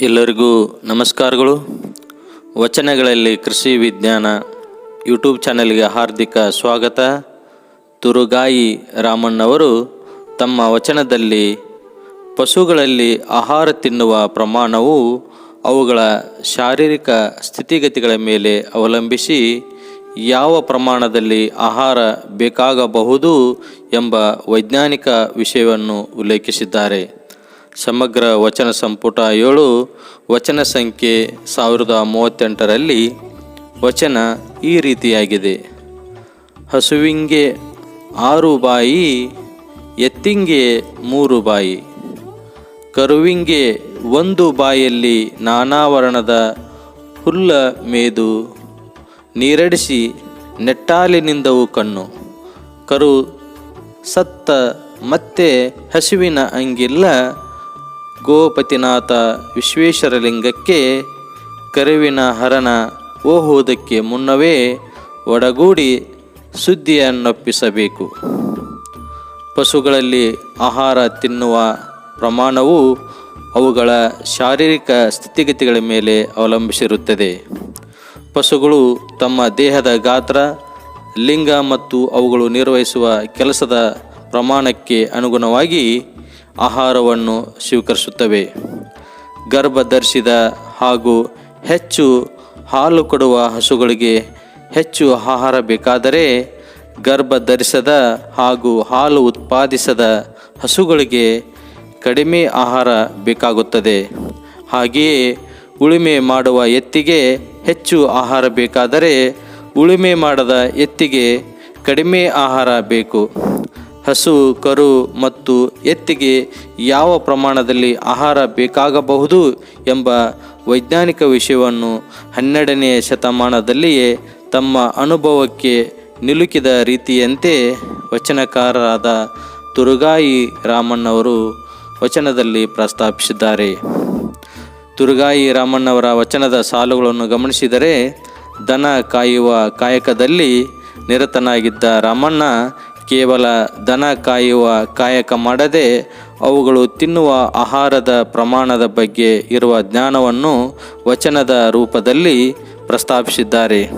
ಎಲ್ಲರಿಗೂ ನಮಸ್ಕಾರಗಳು. ವಚನಗಳಲ್ಲಿ ಕೃಷಿ ವಿಜ್ಞಾನ ಯೂಟ್ಯೂಬ್ ಚಾನೆಲ್ಗೆ ಹಾರ್ದಿಕ ಸ್ವಾಗತ. ತುರುಗಾಯಿ ರಾಮಣ್ಣವರು ತಮ್ಮ ವಚನದಲ್ಲಿ, ಪಶುಗಳಲ್ಲಿ ಆಹಾರ ತಿನ್ನುವ ಪ್ರಮಾಣವು ಅವುಗಳ ಶಾರೀರಿಕ ಸ್ಥಿತಿಗತಿಗಳ ಮೇಲೆ ಅವಲಂಬಿಸಿ ಯಾವ ಪ್ರಮಾಣದಲ್ಲಿ ಆಹಾರ ಬೇಕಾಗಬಹುದು ಎಂಬ ವೈಜ್ಞಾನಿಕ ವಿಷಯವನ್ನು ಉಲ್ಲೇಖಿಸಿದ್ದಾರೆ. ಸಮಗ್ರ ವಚನ ಸಂಪುಟ ಏಳು, ವಚನ ಸಂಖ್ಯೆ ಸಾವಿರದ ಮೂವತ್ತೆಂಟರಲ್ಲಿ ವಚನ ಈ ರೀತಿಯಾಗಿದೆ. ಹಸುವಿಂಗೆ ಆರು ಬಾಯಿ, ಎತ್ತಿಂಗೆ ಮೂರು ಬಾಯಿ. ಕರುವಿಂಗೆ ಒಂದು ಬಾಯಲ್ಲಿ ನಾನಾ ವರ್ಣದ ಹುಲ್ಲ ಮೇದು, ನೀರಡಿಸಿ ನೆಟ್ಟಾಲಿನಿಂದವು ಕಣ್ಣು. ಕರು ಸತ್ತ ಮತ್ತೆ ಹಸುವಿನ ಅಂಗಿಲ್ಲ ಗೋಪತಿನಾಥ ವಿಶ್ವೇಶ್ವರಲಿಂಗಕ್ಕೆ ಕರುವಿನ ಹರಣ ಓಹುವುದಕ್ಕೆ ಮುನ್ನವೇ ಒಡಗೂಡಿ ಸುದ್ದಿಯನ್ನೊಪ್ಪಿಸಬೇಕು. ಪಶುಗಳಲ್ಲಿ ಆಹಾರ ತಿನ್ನುವ ಪ್ರಮಾಣವು ಅವುಗಳ ಶಾರೀರಿಕ ಸ್ಥಿತಿಗತಿಗಳ ಮೇಲೆ ಅವಲಂಬಿಸಿರುತ್ತದೆ. ಪಶುಗಳು ತಮ್ಮ ದೇಹದ ಗಾತ್ರ, ಲಿಂಗ ಮತ್ತು ಅವುಗಳು ನಿರ್ವಹಿಸುವ ಕೆಲಸದ ಪ್ರಮಾಣಕ್ಕೆ ಅನುಗುಣವಾಗಿ ಆಹಾರವನ್ನು ಸ್ವೀಕರಿಸುತ್ತವೆ. ಗರ್ಭ ಧರಿಸಿದ ಹಾಗೂ ಹೆಚ್ಚು ಹಾಲು ಕೊಡುವ ಹಸುಗಳಿಗೆ ಹೆಚ್ಚು ಆಹಾರ ಬೇಕಾದರೆ ಗರ್ಭ ಧರಿಸದ ಹಾಗೂ ಹಾಲು ಉತ್ಪಾದಿಸದ ಹಸುಗಳಿಗೆ ಕಡಿಮೆ ಆಹಾರ ಬೇಕಾಗುತ್ತದೆ. ಹಾಗೆಯೇ ಉಳುಮೆ ಮಾಡುವ ಎತ್ತಿಗೆ ಹೆಚ್ಚು ಆಹಾರ ಬೇಕಾದರೆ ಉಳುಮೆ ಮಾಡದ ಎತ್ತಿಗೆ ಕಡಿಮೆ ಆಹಾರ ಬೇಕು. ಹಸು, ಕರು ಮತ್ತು ಎತ್ತಿಗೆ ಯಾವ ಪ್ರಮಾಣದಲ್ಲಿ ಆಹಾರ ಬೇಕಾಗಬಹುದು ಎಂಬ ವೈಜ್ಞಾನಿಕ ವಿಷಯವನ್ನು ಹನ್ನೆರಡನೆಯ ಶತಮಾನದಲ್ಲಿಯೇ ತಮ್ಮ ಅನುಭವಕ್ಕೆ ನಿಲುಕಿದ ರೀತಿಯಂತೆ ವಚನಕಾರರಾದ ತುರುಗಾಯಿ ರಾಮಣ್ಣವರು ವಚನದಲ್ಲಿ ಪ್ರಸ್ತಾಪಿಸಿದ್ದಾರೆ. ತುರುಗಾಯಿ ರಾಮಣ್ಣವರ ವಚನದ ಸಾಲುಗಳನ್ನು ಗಮನಿಸಿದರೆ, ದನ ಕಾಯುವ ಕಾಯಕದಲ್ಲಿ ನಿರತನಾಗಿದ್ದ ರಾಮಣ್ಣ ಕೇವಲ ದನ ಕಾಯುವ ಕಾಯಕ ಮಾಡದೆ ಅವುಗಳು ತಿನ್ನುವ ಆಹಾರದ ಪ್ರಮಾಣದ ಬಗ್ಗೆ ಇರುವ ಜ್ಞಾನವನ್ನು ವಚನದ ರೂಪದಲ್ಲಿ ಪ್ರಸ್ತಾಪಿಸಿದ್ದಾರೆ.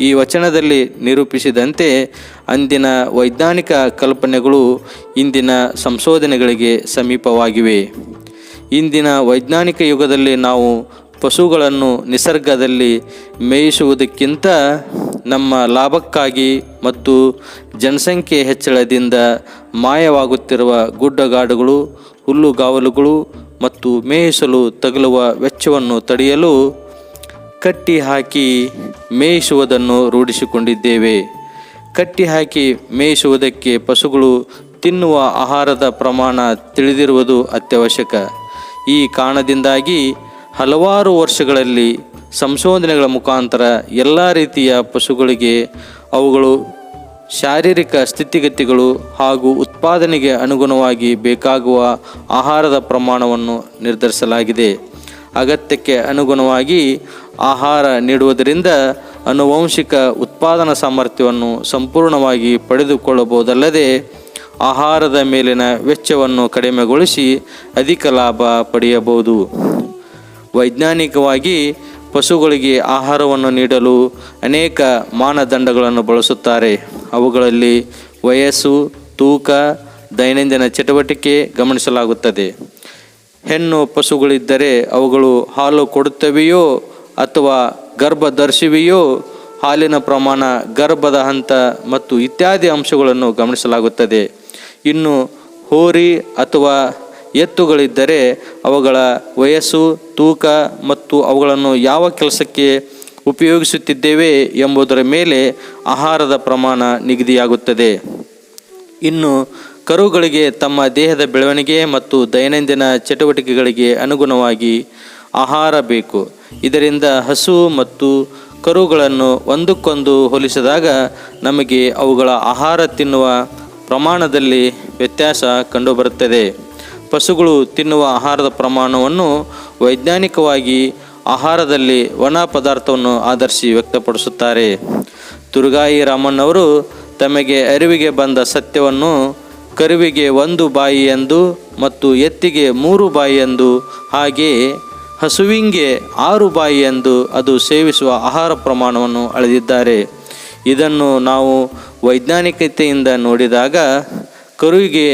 ಈ ವಚನದಲ್ಲಿ ನಿರೂಪಿಸಿದಂತೆ ಅಂದಿನ ವೈಜ್ಞಾನಿಕ ಕಲ್ಪನೆಗಳು ಇಂದಿನ ಸಂಶೋಧನೆಗಳಿಗೆ ಸಮೀಪವಾಗಿವೆ. ಇಂದಿನ ವೈಜ್ಞಾನಿಕ ಯುಗದಲ್ಲಿ ನಾವು ಪಶುಗಳನ್ನು ನಿಸರ್ಗದಲ್ಲಿ ಮೇಯಿಸುವುದಕ್ಕಿಂತ ನಮ್ಮ ಲಾಭಕ್ಕಾಗಿ ಮತ್ತು ಜನಸಂಖ್ಯೆ ಹೆಚ್ಚಳದಿಂದ ಮಾಯವಾಗುತ್ತಿರುವ ಗುಡ್ಡಗಾಡುಗಳು, ಹುಲ್ಲುಗಾವಲುಗಳು ಮತ್ತು ಮೇಯಿಸಲು ತಗಲುವ ವೆಚ್ಚವನ್ನು ತಡೆಯಲು ಕಟ್ಟಿ ಹಾಕಿ ಮೇಯಿಸುವುದನ್ನು ರೂಢಿಸಿಕೊಂಡಿದ್ದೇವೆ. ಕಟ್ಟಿ ಹಾಕಿ ಮೇಯಿಸುವುದಕ್ಕೆ ಪಶುಗಳು ತಿನ್ನುವ ಆಹಾರದ ಪ್ರಮಾಣ ತಿಳಿದಿರುವುದು ಅತ್ಯವಶ್ಯಕ. ಈ ಕಾರಣದಿಂದಾಗಿ ಹಲವಾರು ವರ್ಷಗಳಲ್ಲಿ ಸಂಶೋಧನೆಗಳ ಮುಖಾಂತರ ಎಲ್ಲ ರೀತಿಯ ಪಶುಗಳಿಗೆ ಅವುಗಳು ಶಾರೀರಿಕ ಸ್ಥಿತಿಗತಿಗಳು ಹಾಗೂ ಉತ್ಪಾದನೆಗೆ ಅನುಗುಣವಾಗಿ ಬೇಕಾಗುವ ಆಹಾರದ ಪ್ರಮಾಣವನ್ನು ನಿರ್ಧರಿಸಲಾಗಿದೆ. ಅಗತ್ಯಕ್ಕೆ ಅನುಗುಣವಾಗಿ ಆಹಾರ ನೀಡುವುದರಿಂದ ಅನುವಂಶಿಕ ಉತ್ಪಾದನಾ ಸಾಮರ್ಥ್ಯವನ್ನು ಸಂಪೂರ್ಣವಾಗಿ ಪಡೆದುಕೊಳ್ಳಬಹುದಲ್ಲದೆ, ಆಹಾರದ ಮೇಲಿನ ವೆಚ್ಚವನ್ನು ಕಡಿಮೆಗೊಳಿಸಿ ಅಧಿಕ ಲಾಭ ಪಡೆಯಬಹುದು. ವೈಜ್ಞಾನಿಕವಾಗಿ ಪಶುಗಳಿಗೆ ಆಹಾರವನ್ನು ನೀಡಲು ಅನೇಕ ಮಾನದಂಡಗಳನ್ನು ಬಳಸುತ್ತಾರೆ. ಅವುಗಳಲ್ಲಿ ವಯಸ್ಸು, ತೂಕ, ದೈನಂದಿನ ಚಟುವಟಿಕೆ ಗಮನಿಸಲಾಗುತ್ತದೆ. ಹೆಣ್ಣು ಪಶುಗಳಿದ್ದರೆ ಅವುಗಳು ಹಾಲು ಕೊಡುತ್ತವೆಯೋ ಅಥವಾ ಗರ್ಭ ಹಾಲಿನ ಪ್ರಮಾಣ ಗರ್ಭದ ಹಂತ ಮತ್ತು ಇತ್ಯಾದಿ ಅಂಶಗಳನ್ನು ಗಮನಿಸಲಾಗುತ್ತದೆ. ಇನ್ನು ಹೋರಿ ಅಥವಾ ಎತ್ತುಗಳಿದ್ದರೆ ಅವುಗಳ ವಯಸ್ಸು, ತೂಕ ಮತ್ತು ಅವುಗಳನ್ನು ಯಾವ ಕೆಲಸಕ್ಕೆ ಉಪಯೋಗಿಸುತ್ತಿದ್ದೇವೆ ಎಂಬುದರ ಮೇಲೆ ಆಹಾರದ ಪ್ರಮಾಣ ನಿಗದಿಯಾಗುತ್ತದೆ. ಇನ್ನು ಕರುಗಳಿಗೆ ತಮ್ಮ ದೇಹದ ಬೆಳವಣಿಗೆ ಮತ್ತು ದೈನಂದಿನ ಚಟುವಟಿಕೆಗಳಿಗೆ ಅನುಗುಣವಾಗಿ ಆಹಾರ ಬೇಕು. ಇದರಿಂದ ಹಸು ಮತ್ತು ಕರುಗಳನ್ನು ಒಂದಕ್ಕೊಂದು ಹೋಲಿಸಿದಾಗ ನಮಗೆ ಅವುಗಳ ಆಹಾರ ತಿನ್ನುವ ಪ್ರಮಾಣದಲ್ಲಿ ವ್ಯತ್ಯಾಸ ಕಂಡುಬರುತ್ತದೆ. ಪಶುಗಳು ತಿನ್ನುವ ಆಹಾರದ ಪ್ರಮಾಣವನ್ನು ವೈಜ್ಞಾನಿಕವಾಗಿ ಆಹಾರದಲ್ಲಿ ಒಣ ಪದಾರ್ಥವನ್ನು ಆಧರಿಸಿ ವ್ಯಕ್ತಪಡಿಸುತ್ತಾರೆ. ತುರುಗಾಯಿ ರಾಮಣ್ಣವರು ತಮಗೆ ಅರಿವಿಗೆ ಬಂದ ಸತ್ಯವನ್ನು ಕರುವಿಗೆ ಒಂದು ಬಾಯಿ ಎಂದು ಮತ್ತು ಎತ್ತಿಗೆ ಮೂರು ಬಾಯಿ ಎಂದು ಹಾಗೆಯೇ ಹಸುವಿಂಗೆ ಆರು ಬಾಯಿ ಎಂದು ಅದು ಸೇವಿಸುವ ಆಹಾರ ಪ್ರಮಾಣವನ್ನು ಅಳೆದಿದ್ದಾರೆ. ಇದನ್ನು ನಾವು ವೈಜ್ಞಾನಿಕತೆಯಿಂದ ನೋಡಿದಾಗ ಕರುವಿಗೆ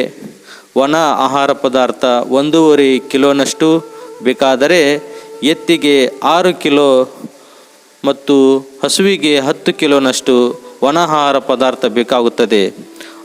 ಒಣ ಆಹಾರ ಪದಾರ್ಥ ಒಂದೂವರೆ ಕಿಲೋನಷ್ಟು ಬೇಕಾದರೆ ಎತ್ತಿಗೆ ಆರು ಕಿಲೋ ಮತ್ತು ಹಸುವಿಗೆ ಹತ್ತು ಕಿಲೋನಷ್ಟು ಆಹಾರ ಪದಾರ್ಥ ಬೇಕಾಗುತ್ತದೆ.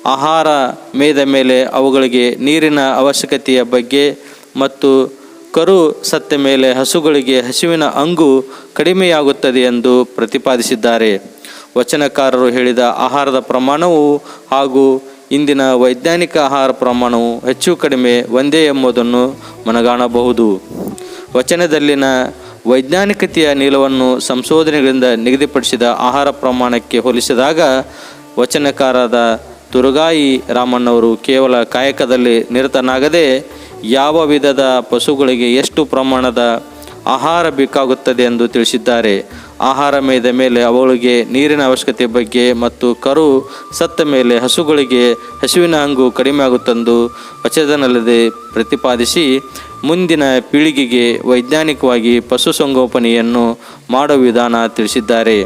ಆಹಾರ ಮೇದ ಮೇಲೆ ಅವುಗಳಿಗೆ ನೀರಿನ ಅವಶ್ಯಕತೆಯ ಬಗ್ಗೆ ಮತ್ತು ಕರು ಸತ್ತ ಮೇಲೆ ಹಸುಗಳಿಗೆ ಹಸುವಿನ ಅಂಗು ಕಡಿಮೆಯಾಗುತ್ತದೆ ಎಂದು ಪ್ರತಿಪಾದಿಸಿದ್ದಾರೆ. ವಚನಕಾರರು ಹೇಳಿದ ಆಹಾರದ ಪ್ರಮಾಣವು ಹಾಗೂ ಇಂದಿನ ವೈಜ್ಞಾನಿಕ ಆಹಾರ ಪ್ರಮಾಣವು ಹೆಚ್ಚು ಕಡಿಮೆ ಒಂದೇ ಎಂಬುದನ್ನು ಮನಗಾಣಬಹುದು. ವಚನದಲ್ಲಿನ ವೈಜ್ಞಾನಿಕತೆಯ ನೀಲವನ್ನು ಸಂಶೋಧನೆಗಳಿಂದ ನಿಗದಿಪಡಿಸಿದ ಆಹಾರ ಪ್ರಮಾಣಕ್ಕೆ ಹೋಲಿಸಿದಾಗ ವಚನಕಾರದ ತುರುಗಾಯಿ ರಾಮಣ್ಣವರು ಕೇವಲ ಕಾಯಕದಲ್ಲಿ ನಿರತನಾಗದೆ ಯಾವ ವಿಧದ ಪಶುಗಳಿಗೆ ಎಷ್ಟು ಪ್ರಮಾಣದ ಆಹಾರ ಬೇಕಾಗುತ್ತದೆ ಎಂದು ತಿಳಿಸಿದ್ದಾರೆ. ಆಹಾರ ಮೇಯ್ದ ಮೇಲೆ ಅವುಗಳಿಗೆ ನೀರಿನ ಅವಶ್ಯಕತೆ ಬಗ್ಗೆ ಮತ್ತು ಕರು ಸತ್ತ ಮೇಲೆ ಹಸುಗಳಿಗೆ ಹಸುವಿನ ಹಂಗು ಕಡಿಮೆ ಆಗುತ್ತಂದು ವಚನದಲ್ಲದೆ ಪ್ರತಿಪಾದಿಸಿ, ಮುಂದಿನ ಪೀಳಿಗೆಗೆ ವೈಜ್ಞಾನಿಕವಾಗಿ ಪಶುಸಂಗೋಪನೆಯನ್ನು ಮಾಡುವ ವಿಧಾನ ತಿಳಿಸಿದ್ದಾರೆ.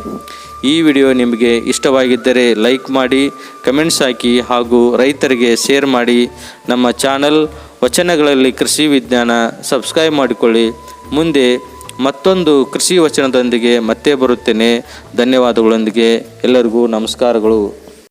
ಈ ವಿಡಿಯೋ ನಿಮಗೆ ಇಷ್ಟವಾಗಿದ್ದರೆ ಲೈಕ್ ಮಾಡಿ, ಕಮೆಂಟ್ಸ್ ಹಾಕಿ ಹಾಗೂ ರೈತರಿಗೆ ಶೇರ್ ಮಾಡಿ. ನಮ್ಮ ಚಾನಲ್ ವಚನಗಳಲ್ಲಿ ಕೃಷಿ ವಿಜ್ಞಾನ ಸಬ್ಸ್ಕ್ರೈಬ್ ಮಾಡಿಕೊಳ್ಳಿ. ಮುಂದೆ ಮತ್ತೊಂದು ಕೃಷಿ ವಚನದೊಂದಿಗೆ ಮತ್ತೆ ಬರುತ್ತೇನೆ. ಧನ್ಯವಾದಗಳೊಂದಿಗೆ ಎಲ್ಲರಿಗೂ ನಮಸ್ಕಾರಗಳು.